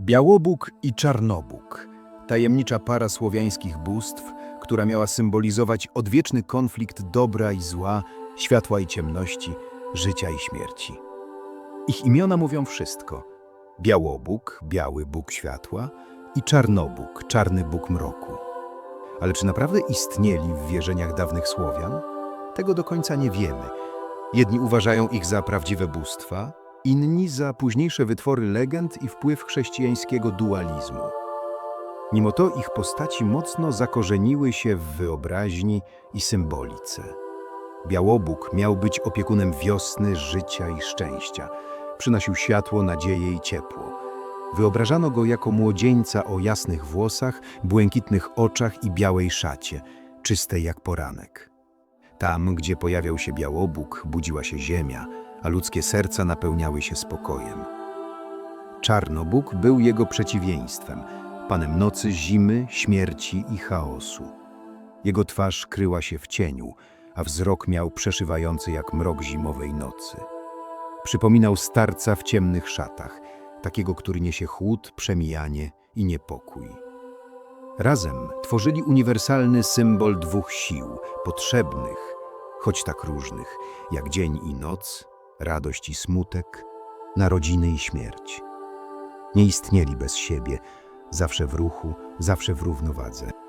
Białobóg i Czarnobóg, tajemnicza para słowiańskich bóstw, która miała symbolizować odwieczny konflikt dobra i zła, światła i ciemności, życia i śmierci. Ich imiona mówią wszystko. Białobóg, biały Bóg światła i Czarnobóg, czarny Bóg mroku. Ale czy naprawdę istnieli w wierzeniach dawnych Słowian? Tego do końca nie wiemy. Jedni uważają ich za prawdziwe bóstwa, inni za późniejsze wytwory legend i wpływ chrześcijańskiego dualizmu. Mimo to ich postaci mocno zakorzeniły się w wyobraźni i symbolice. Białobóg miał być opiekunem wiosny, życia i szczęścia. Przynosił światło, nadzieję i ciepło. Wyobrażano go jako młodzieńca o jasnych włosach, błękitnych oczach i białej szacie, czystej jak poranek. Tam, gdzie pojawiał się Białobóg, budziła się ziemia, a ludzkie serca napełniały się spokojem. Czarnobóg był jego przeciwieństwem, panem nocy, zimy, śmierci i chaosu. Jego twarz kryła się w cieniu, a wzrok miał przeszywający jak mrok zimowej nocy. Przypominał starca w ciemnych szatach, takiego, który niesie chłód, przemijanie i niepokój. Razem tworzyli uniwersalny symbol dwóch sił, potrzebnych, choć tak różnych, jak dzień i noc, radość i smutek, narodziny i śmierć. Nie istnieli bez siebie, zawsze w ruchu, zawsze w równowadze.